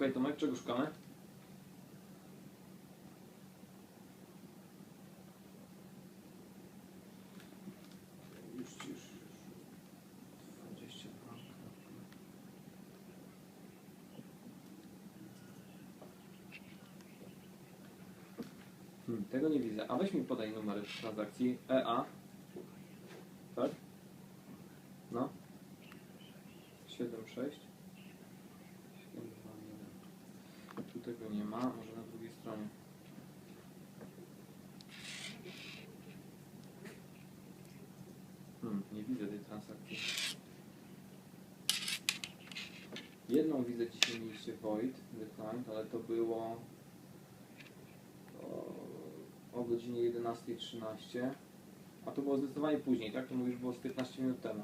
Okej, Tomek, czego szukamy? Już, już, już. 22. Hmm, tego nie widzę. A weź mi podaj numer transakcji. EA. Tak? No. 76. 721. tego nie ma, może na drugiej stronie. Hmm, nie widzę tej transakcji. Jedną widzę dzisiaj mieliście Void Declined, ale to było o, o godzinie 11.13. A to było zdecydowanie później, tak? To mówisz było z 15 minut temu.